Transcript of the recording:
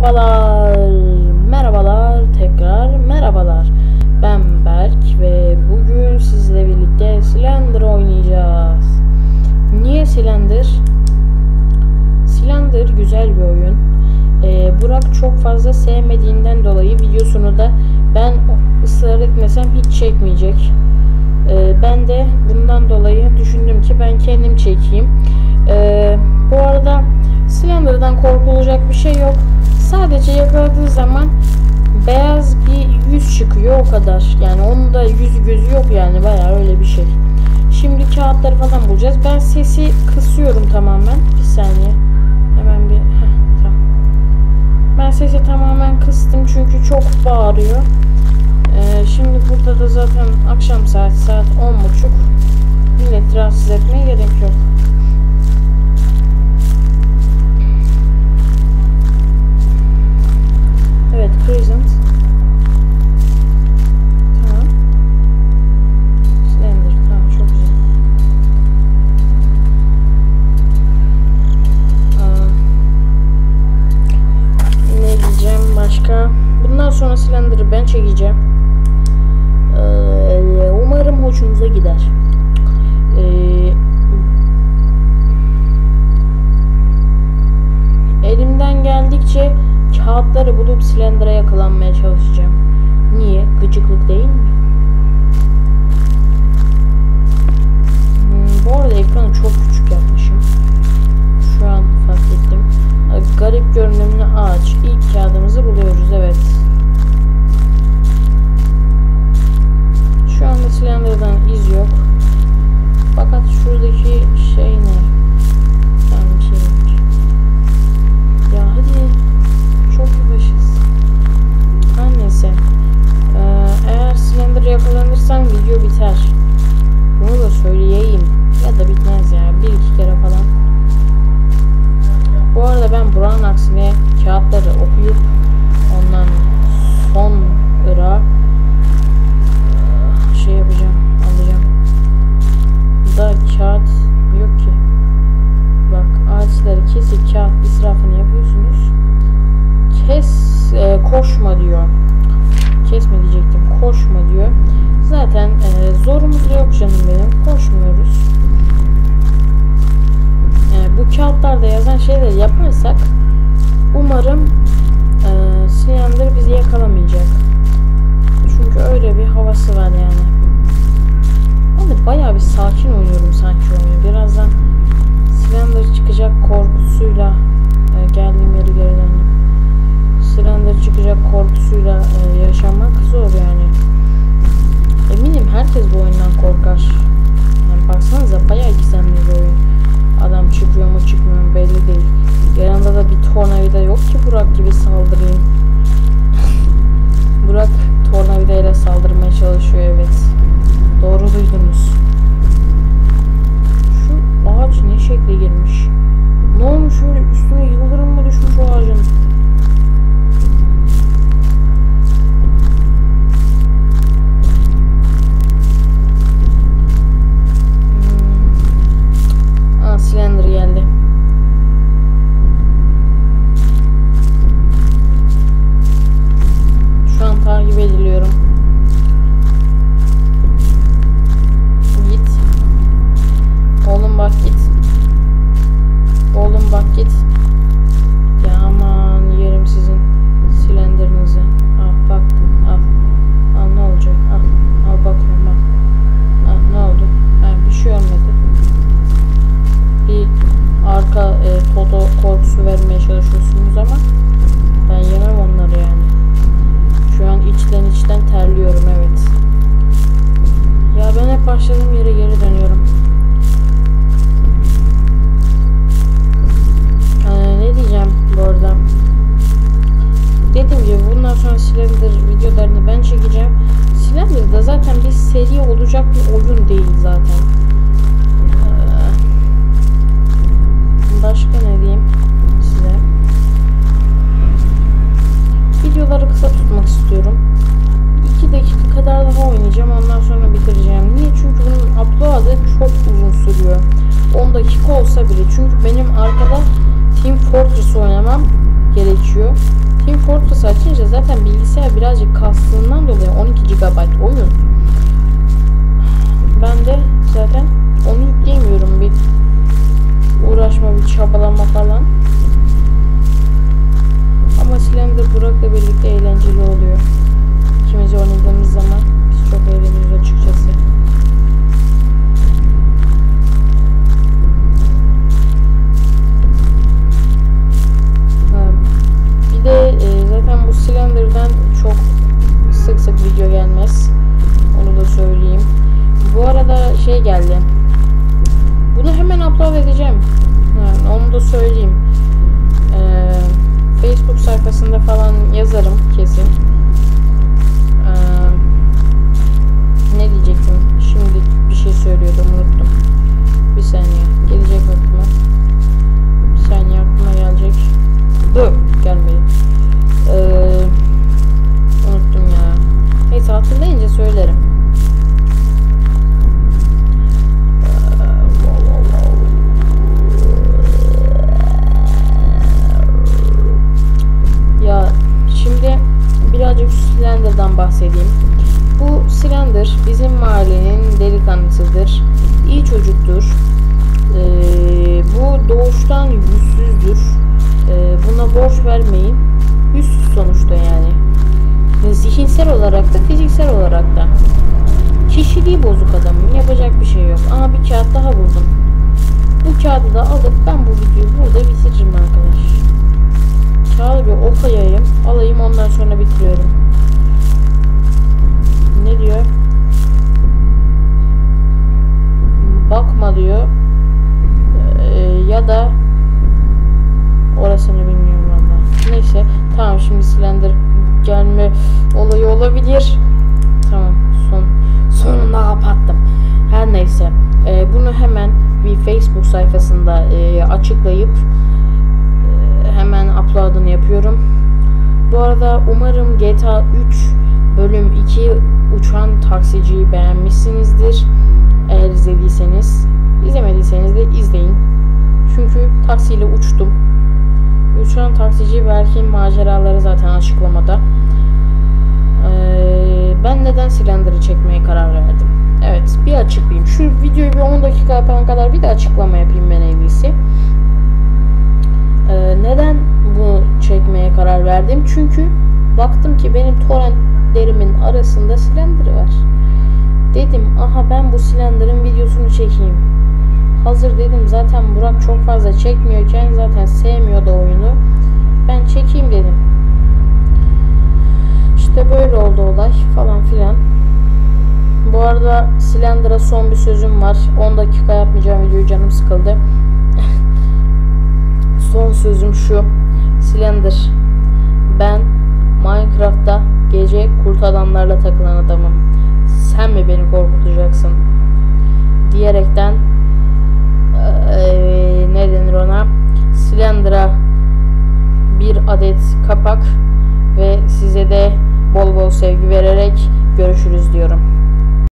Merhabalar, merhabalar, tekrar merhabalar. Ben Berk ve bugün sizle birlikte Slender oynayacağız. Niye Slender? Slender güzel bir oyun. Ee, Burak çok fazla sevmediğinden dolayı videosunu da ben ısrar etmesem hiç çekmeyecek. Ee, ben de bundan dolayı düşündüm ki ben kendim çekeyim. Ee, bu arada Slender'dan korkulacak bir şey yok. Sadece yakaladığı zaman beyaz bir yüz çıkıyor o kadar. Yani onun da yüz gözü yok yani bayağı öyle bir şey. Şimdi kağıtları falan bulacağız. Ben sesi kısıyorum tamamen. Bir saniye. Hemen bir heh, tamam. Ben sesi tamamen kıstım çünkü çok bağırıyor. Ee, şimdi burada da zaten akşam saat saat 10.30. Millet rahatsız etmeye gerek yok. Evet, present. Tamam. Slender, tamam çok güzel. Aa, ne diyeceğim başka? Bundan sonra Slender'ı ben çekeceğim. Ee, umarım hoşunuza gider. Ee, kağıtları bulup Slender'a yakalanmaya çalışacağım. Niye? Gıcıklık değil mi? Aksine kağıtları okuyup ondan sonra eee, şey yapacağım, alacağım. Da kağıt yok ki. Bak ağaçları kesip kağıt israfını yapıyorsunuz. Kes, e, koşma diyor. Kesme diyecektim, koşma diyor. Zaten e, zorumuz da yok canım benim. Koşmuyoruz. E, bu kağıtlarda yazan şeyleri yaparsak umarım e, Slender bizi yakalamayacak. Çünkü öyle bir havası var yani. Ben de bayağı bir sakin oynuyorum sanki oyunu. Birazdan Slender çıkacak tornavida yok ki Burak gibi saldırayım. Burak tornavidayla saldırmaya çalışıyor evet. Doğru duydunuz. Şu ağaç ne şekle girmiş? Ne olmuş öyle üstüne yıldırım mı düşmüş o zaten bir seri olacak bir oyun değil zaten. Ee, başka ne diyeyim size? Videoları kısa tutmak istiyorum. 2 dakika kadar daha oynayacağım. Ondan sonra bitireceğim. Niye? Çünkü bunun upload'ı çok uzun sürüyor. 10 dakika olsa bile. Çünkü benim arkada Team Fortress oynamam gerekiyor. Fortress açınca zaten bilgisayar birazcık kastığından dolayı 12 GB oyun. Ben de zaten onu yükleyemiyorum bir uğraşma bir çabalama falan. Ama Slender Burak'la birlikte eğlenceli oluyor. İkimiz oynadığımız zaman biz çok eğleniyoruz açıkçası. Bunu hemen upload edeceğim. Yani onu da söyleyeyim. Ee, Facebook sayfasında falan yazarım kesin. Ee, ne diyecektim? Şimdi bir şey söylüyordum unuttum. Bir saniye. Gelecek aklıma. Bir saniye aklıma gelecek. Dur gelmedi. Yüzsüzdür. Ee, buna borç vermeyin. Yüzsüz sonuçta yani. Zihinsel olarak da fiziksel olarak da. Kişiliği bozuk adamın. Yapacak bir şey yok. Ama bir kağıt daha buldum. Bu kağıdı da alıp ben bu videoyu burada bitiririm arkadaş. Kağıdı bir okuyayım. Alayım ondan sonra bitiriyorum. Ne diyor? Bakma diyor. Ee, ya da orasını bilmiyorum valla. Neyse. Slender gelme olayı olabilir. Tamam. Son sonunda kapattım. Her neyse. Ee, bunu hemen bir Facebook sayfasında e, açıklayıp e, hemen upload'ını yapıyorum. Bu arada umarım GTA 3 bölüm 2 uçan taksiciyi beğenmişsinizdir. Eğer izlediyseniz, izlemediyseniz de izleyin. Çünkü taksiyle uçtum. Uçan taksici Berk'in maceraları zaten açıklamada. Ee, ben neden Slender'ı çekmeye karar verdim? Evet bir açıklayayım. Şu videoyu bir 10 dakika yapana kadar bir de açıklama yapayım ben en iyisi. Ee, neden bunu çekmeye karar verdim? Çünkü baktım ki benim torrentlerimin arasında Slender var. Dedim aha ben bu Slender'ın videosunu çekeyim. Hazır dedim zaten Burak çok fazla çekmiyorken zaten sevmiyordu oyunu. Ben çekeyim dedim. İşte böyle oldu olay falan filan. Bu arada Slender'a son bir sözüm var. 10 dakika yapmayacağım videoyu canım sıkıldı. son sözüm şu. Slender ben Minecraft'ta gece kurt adamlarla takılan adamım. Sen mi beni korkutacaksın? Diyerekten bir adet kapak ve size de bol bol sevgi vererek görüşürüz diyorum.